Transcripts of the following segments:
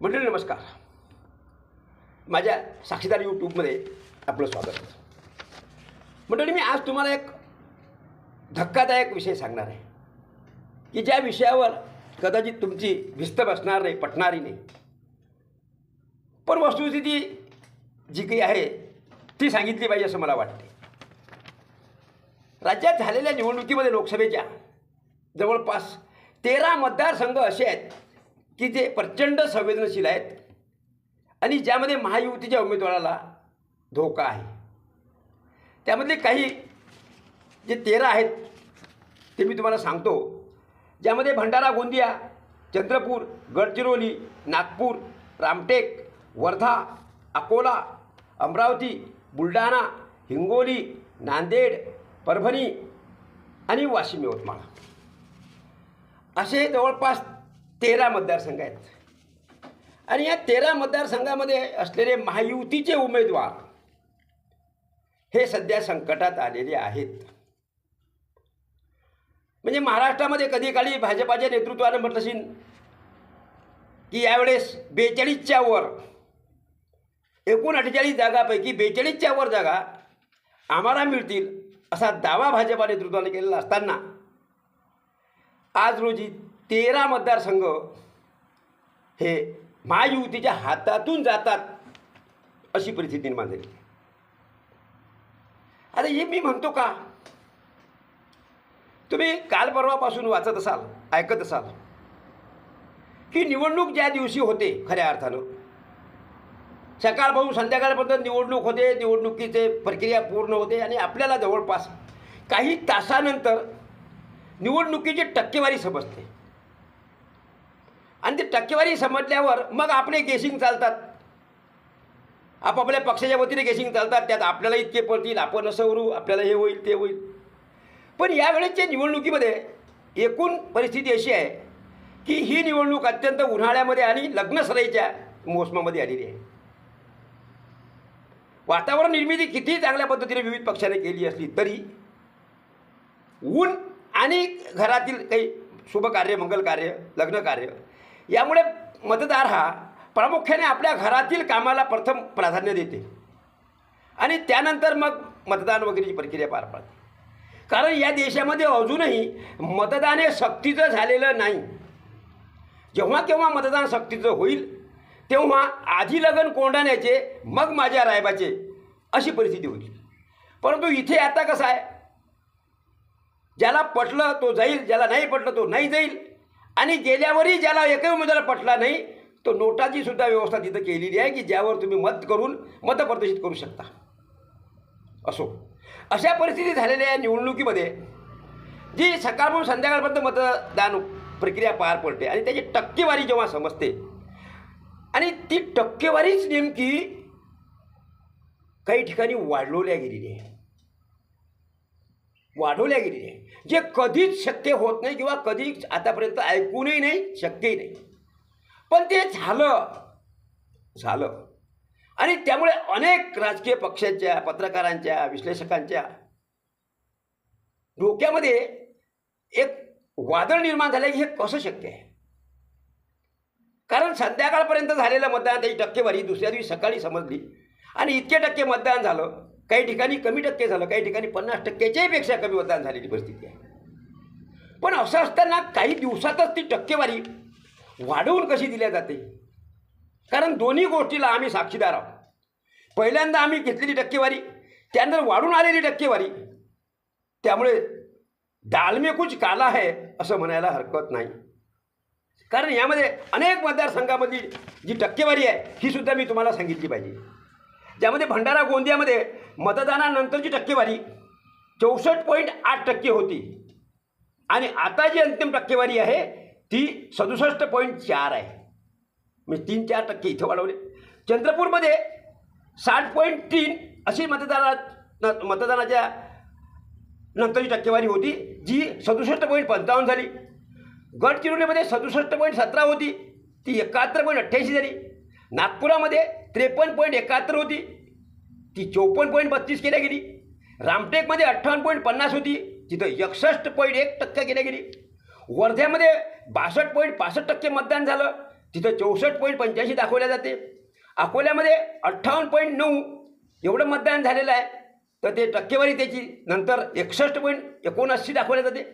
मंडळी नमस्कार. माझ्या साक्षीदार यूट्यूबमध्ये आपलं स्वागत. मंडळी मी आज तुम्हाला एक धक्कादायक विषय सांगणार आहे. की ज्या विषयावर कदाचित तुमची भिस्त बसणार नाही पटणारी नाही. पण वस्तुस्थिती जी काही आहे ती सांगितली पाहिजे असं मला वाटते. राज्यात झालेल्या निवडणुकीमध्ये लोकसभेच्या जवळपास तेरा मतदारसंघ असे आहेत की जे प्रचंड संवेदनशील आहेत आणि ज्यामध्ये महायुतीच्या उमेदवाराला धोका आहे. त्यामधले काही जे तेरा आहेत ते मी तुम्हाला सांगतो. ज्यामध्ये भंडारा गोंदिया चंद्रपूर गडचिरोली नागपूर रामटेक वर्धा अकोला अमरावती बुलढाणा हिंगोली नांदेड परभणी आणि वाशिम यवतमाळ. असे जवळपास तेरा मतदारसंघ आहेत. आणि या तेरा मतदारसंघामध्ये असलेले महायुतीचे उमेदवार हे सध्या संकटात आलेले आहेत. म्हणजे महाराष्ट्रामध्ये कधी काळी भाजपाच्या नेतृत्वानं म्हटलं असेल की यावेळेस बेचाळीसच्या वर एकूण अठ्ठेचाळीस जागापैकी बेचाळीसच्या वर जागा आम्हाला मिळतील असा दावा भाजपा नेतृत्वाने केलेला असताना आज रोजी तेरा मतदारसंघ हे महायुतीच्या हातातून जातात अशी परिस्थिती निर्माण झाली. आता हे मी म्हणतो का? तुम्ही काल परवापासून वाचत असाल ऐकत असाल की निवडणूक ज्या दिवशी होते खऱ्या अर्थानं सकाळपासून संध्याकाळपर्यंत निवडणूक होते निवडणुकीचे प्रक्रिया पूर्ण होते आणि आपल्याला जवळपास काही तासानंतर निवडणुकीची टक्केवारी समजते. आणि ते टक्केवारी समजल्यावर मग आपले गेसिंग चालतात. आपापल्या पक्षाच्या वतीने गेसिंग चालतात. त्यात आपल्याला इतके पडतील आपण असं उरू आपल्याला हे होईल ते होईल. पण यावेळेच्या निवडणुकीमध्ये एकूण परिस्थिती अशी आहे की ही निवडणूक अत्यंत उन्हाळ्यामध्ये आणि लग्नसराईच्या मोसमामध्ये आलेली आहे. वातावरण निर्मिती कितीही चांगल्या पद्धतीने विविध पक्षाने केली असली तरी ऊन आणि घरातील काही शुभकार्य मंगलकार्य लग्नकार्य यामुळे मतदार हा प्रामुख्याने आपल्या घरातील कामाला प्रथम प्राधान्य देते. आणि त्यानंतर मग मतदान वगैरेची प्रक्रिया पार पाडते. कारण या देशामध्ये अजूनही मतदान हे सक्तीचं झालेलं नाही. जेव्हा केव्हा मतदान सक्तीचं होईल तेव्हा आधी लगन कोंडाण्याचे मग माझ्या रायबाचे अशी परिस्थिती होईल परंतु इथे आता कसं आहे? ज्याला पटलं तो जाईल ज्याला नाही पटलं तो नाही जाईल. आणि गेल्यावरही ज्याला एकही उमेदवार पटला नाही तो नोटाची सुद्धा व्यवस्था तिथं केलेली आहे की ज्यावर तुम्ही मत करून मतप्रदर्शित करू शकता. असो. अशा परिस्थिती झालेल्या या निवडणुकीमध्ये जी सकाळपासून संध्याकाळपर्यंत मतदान प्रक्रिया पार पडते आणि त्याची टक्केवारी जेव्हा समजते आणि ती टक्केवारीच नेमकी काही ठिकाणी वाढवल्या गेलेली आहे. वाढवल्या गेलेली आहे जे कधीच शक्य होत नाही किंवा कधीच आतापर्यंत ऐकूनही नाही शक्यही नाही. पण ते झालं. झालं. आणि त्यामुळे अनेक राजकीय पक्षांच्या पत्रकारांच्या विश्लेषकांच्या डोक्यामध्ये एक वादळ निर्माण झालं की हे कसं शक्य आहे? कारण संध्याकाळपर्यंत झालेलं मतदान त्याची टक्केवारी दुसऱ्या दिवशी सकाळी समजली. आणि इतके टक्के मतदान झालं. काही ठिकाणी कमी टक्के झालं काही ठिकाणी पन्नास टक्क्याच्याही पेक्षा कमी मतदान झालेली परिस्थिती आहे. पण असं असताना काही दिवसातच ती टक्केवारी वाढवून कशी दिल्या जाते? कारण दोन्ही गोष्टीला आम्ही साक्षीदार आहोत. पहिल्यांदा आम्ही घेतलेली टक्केवारी त्यानंतर वाढून आलेली टक्केवारी त्यामुळे डालमे कुछ काला आहे असं म्हणायला हरकत नाही. कारण यामध्ये अनेक मतदारसंघामधली जी टक्केवारी आहे ही सुद्धा मी तुम्हाला सांगितली पाहिजे. ज्यामध्ये भंडारा गोंदियामध्ये मतदानानंतरची टक्केवारी चौसष्ट पॉईंट आठ टक्के होती. आणि आता जी अंतिम टक्केवारी आहे ती सदुसष्ट पॉईंट चार आहे. मी तीन चार टक्के इथं वाढवले. चंद्रपूरमध्ये साठ पॉईंट तीन अशी मतदाना न- मतदानाच्या नंतरची टक्केवारी होती जी सदुसष्ट पॉईंट पंचावन्न झाली. गडचिरोलीमध्ये सदुसष्ट पॉईंट सतरा होती ती एकाहत्तर पॉईंट अठ्ठ्याऐंशी झाली. नागपुरामध्ये त्रेपन्न पॉईंट एकाहत्तर होती. ती चौपन्न पॉईंट बत्तीस केल्या गेली. रामटेकमध्ये अठ्ठावन्न पॉईंट पन्नास होती. तिथं एकसष्ट पॉईंट एक टक्के केल्या गेली. वर्ध्यामध्ये बासष्ट पॉईंट पासष्ट टक्के मतदान झालं. तिथं चौसष्ट पॉईंट पंच्याऐंशी दाखवल्या जाते. अकोल्यामध्ये अठ्ठावन्न पॉईंट नऊ एवढं मतदान झालेलं आहे. तर ते टक्केवारी त्याची. नंतर एकसष्ट पॉईंट एकोणऐंशी दाखवल्या जाते.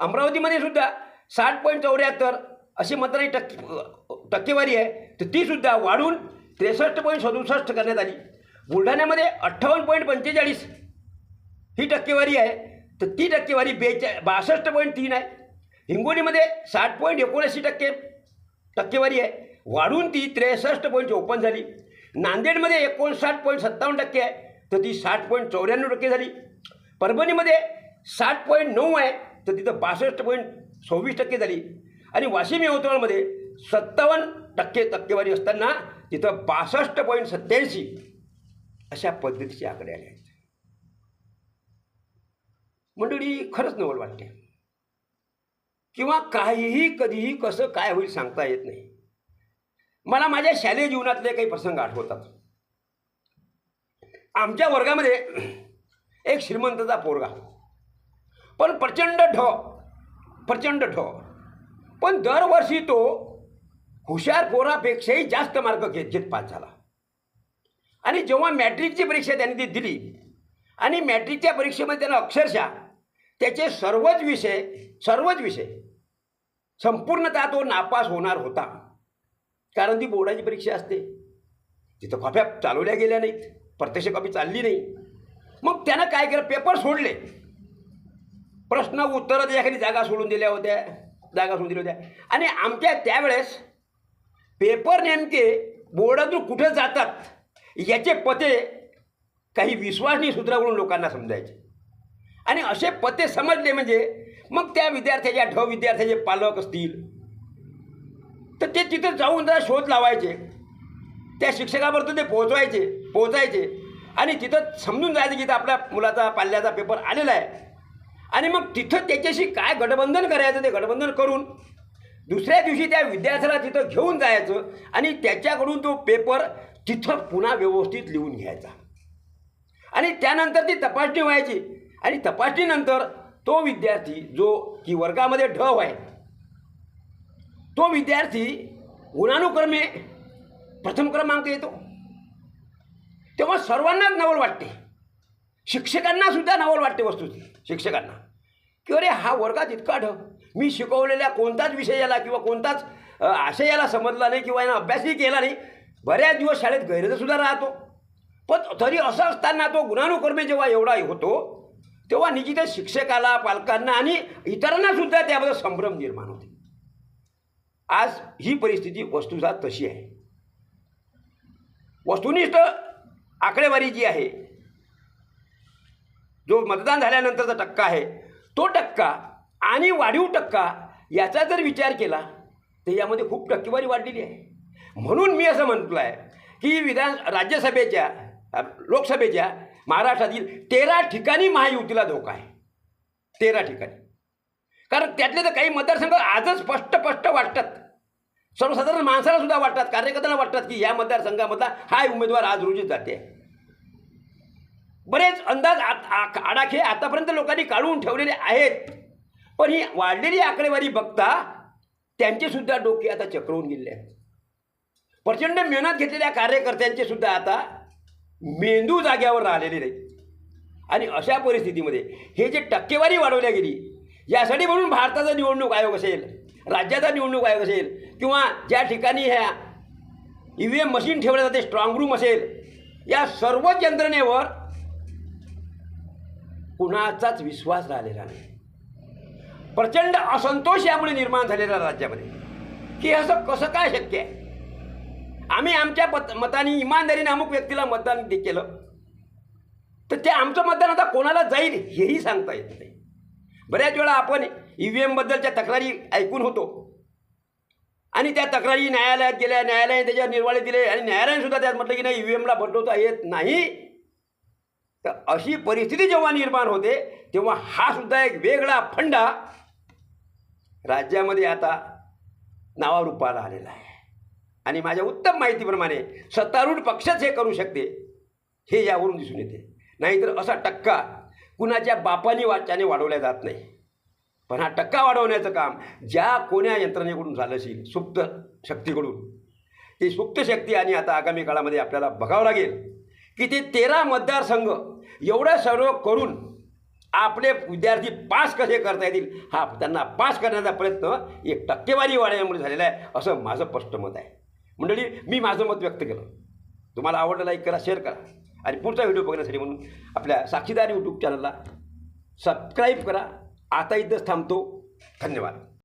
अमरावतीमध्ये सुद्धा साठ पॉईंट चौऱ्याहत्तर अशी मतदानाची टक्के टक्केवारी आहे. तर तीसुद्धा वाढून त्रेसष्ट पॉईंट सदुसष्ट करण्यात आली. बुलढाण्यामध्ये अठ्ठावन्न पॉईंट पंचेचाळीस ही टक्केवारी आहे. तर ती टक्केवारी बेचा बासष्ट पॉईंट तीन आहे. हिंगोलीमध्ये साठ पॉईंट एकोणऐंशी टक्के टक्केवारी आहे. वाढून ती त्रेसष्ट पॉईंट चौपन्न झाली. नांदेडमध्ये एकोणसाठ पॉईंट सत्तावन्न टक्के आहे. तर ती साठ पॉईंट चौऱ्याण्णव टक्के झाली. परभणीमध्ये साठ पॉईंट नऊ आहे. तर तिथं बासष्ट पॉईंट सव्वीस टक्के झाली. आणि वाशिम यवतमाळमध्ये सत्तावन्न टक्के टक्केवारी असताना तिथं बासष्ट पॉईंट सत्याऐंशी अशा पद्धतीचे आकडे आले आहेत. मंडळी खरंच नवल वाटते. किंवा काहीही कधीही कसं काय होईल सांगता येत नाही. मला माझ्या शालेय जीवनातले काही प्रसंग आठवतात. आमच्या वर्गामध्ये एक श्रीमंतचा पोरगा. पण प्रचंड ढ प्रचंड ढ. पण दरवर्षी तो हुशार पोरापेक्षाही जास्त मार्क घेत घेत पास झाला. आणि जेव्हा मॅट्रिकची परीक्षा त्यांनी ती दिली आणि मॅट्रिकच्या परीक्षेमध्ये त्यांना अक्षरशः त्याचे सर्वच विषय सर्वच विषय संपूर्णतः तो नापास होणार होता. कारण ती बोर्डाची परीक्षा असते. तिथं कॉप्या चालवल्या गेल्या नाहीत. प्रत्यक्ष कॉपी चालली नाही. मग त्यानं काय केलं? पेपर सोडले. प्रश्न उत्तरं त्याच्याखाली जागा सोडून दिल्या होत्या. जागा सोडून दिल्या होत्या. आणि आमच्या त्यावेळेस पेपर नेमके बोर्डातून कुठं जातात? याचे पते काही विश्वासनी सूत्रावरून लोकांना समजायचे. आणि असे पते समजले म्हणजे मग त्या विद्यार्थ्याच्या ढ विद्यार्थ्याचे पालक असतील. तर ते तिथं जाऊन जरा शोध लावायचे. त्या शिक्षकापर्यंत ते पोहोचवायचे पोहोचायचे. आणि तिथं समजून जायचं की आपल्या मुलाचा पाल्याचा पेपर आलेला आहे. आणि मग तिथं त्याच्याशी काय गठबंधन करायचं ते गठबंधन करून दुसऱ्या दिवशी त्या विद्यार्थ्याला तिथं घेऊन जायचं आणि त्याच्याकडून तो पेपर तिथं पुन्हा व्यवस्थित लिहून घ्यायचा. आणि त्यानंतर ती तपासणी व्हायची. आणि तपासणीनंतर तो विद्यार्थी जो की वर्गामध्ये ढ आहे तो विद्यार्थी गुणानुक्रमे प्रथम क्रमांक येतो. तेव्हा सर्वांनाच नवल वाटते. शिक्षकांना सुद्धा नवल वाटते वस्तू शिक्षकांना. की अरे हा वर्गात इतका ढ. मी शिकवलेल्या कोणताच विषयाला किंवा कोणताच आशयाला समजला नाही किंवा यानं अभ्यासही केला नाही. बऱ्याच दिवस शाळेत गैरसुद्धा राहतो. पण तरी असं असताना तो गुणानुकर्मी जेव्हा एवढा होतो तेव्हा निश्चितच शिक्षकाला पालकांना आणि इतरांना सुद्धा त्याबद्दल संभ्रम निर्माण होते. आज ही परिस्थिती वस्तुसा तशी आहे. वस्तुनिष्ठ आकडेवारी जी आहे जो मतदान झाल्यानंतरचा टक्का आहे तो टक्का आणि वाढीव टक्का याचा जर विचार केला तर यामध्ये खूप टक्केवारी वाढलेली आहे. म्हणून मी असं म्हटलं आहे की विधान राज्यसभेच्या लोकसभेच्या महाराष्ट्रातील तेरा ठिकाणी महायुतीला धोका आहे. तेरा ठिकाणी. कारण त्यातले तर काही मतदारसंघ आजच स्पष्ट स्पष्ट वाटतात. सर्वसाधारण माणसाला सुद्धा वाटतात कार्यकर्त्यांना वाटतात की या मतदारसंघामधला हा उमेदवार आज रोजी जाते. बरेच अंदाज आत- आ- आडाखे आतापर्यंत लोकांनी काढून ठेवलेले आहेत. पण ही वाढलेली आकडेवारी बघता त्यांचे सुद्धा डोके आता चक्रवून गेले आहेत. प्रचंड मेहनत घेतलेल्या कार्यकर्त्यांचे सुद्धा आता मेंदू जाग्यावर राहिलेले नाहीत आणि अशा परिस्थितीमध्ये हे जे टक्केवारी वाढवल्या गेली यासाठी म्हणून भारताचा निवडणूक आयोग असेल राज्याचा निवडणूक आयोग असेल किंवा ज्या ठिकाणी ह्या ई व्ही एम मशीन ठेवल्या जाते स्ट्रॉंग रूम असेल या सर्वच यंत्रणेवर कुणाचाच विश्वास राहिलेला नाही. प्रचंड असंतोष यामुळे निर्माण झालेला राज्यामध्ये. की असं कसं काय शक्य आहे? आम्ही आमच्या पत मताने इमानदारीने अमुक व्यक्तीला मतदान केलं. तर ते आमचं मतदान आता कोणाला जाईल हेही सांगता येत नाही. बऱ्याच वेळा आपण ई व्ही एमबद्दलच्या तक्रारी ऐकून होतो. आणि त्या तक्रारी न्यायालयात गेल्या न्यायालयाने त्याच्यावर निर्वाळे दिले आणि न्यायालयाने सुद्धा त्यात म्हटलं की नाही ई व्ही एमला बदलवता येत नाही. तर अशी परिस्थिती जेव्हा निर्माण होते तेव्हा हा सुद्धा एक वेगळा फंडा राज्यामध्ये आता नावारूपाला आलेला आहे. आणि माझ्या उत्तम माहितीप्रमाणे सत्तारूढ पक्षच हे करू शकते हे यावरून दिसून येते. नाहीतर असा टक्का कुणाच्या बापानी वाच्याने वाढवला जात नाही. पण हा टक्का वाढवण्याचं काम ज्या कोण्या यंत्रणेकडून झालं असेल सुप्त शक्तीकडून ती सुप्त शक्ती आणि आता आगामी काळामध्ये आपल्याला बघावं लागेल की ते तेरा मतदारसंघ एवढं सर्व करून आपले विद्यार्थी पास कसे करता येतील हा त्यांना पास करण्याचा प्रयत्न एक टक्केवारी वाढवण्यामुळे झालेला आहे असं माझं स्पष्ट मत आहे. मंडळी मी माझं मत व्यक्त केलं. तुम्हाला आवडलं लाईक करा शेअर करा. आणि पुढचा व्हिडिओ बघण्यासाठी म्हणून आपल्या साक्षीदार यूट्यूब चॅनलला सबस्क्राईब करा. आता इथंच थांबतो. धन्यवाद.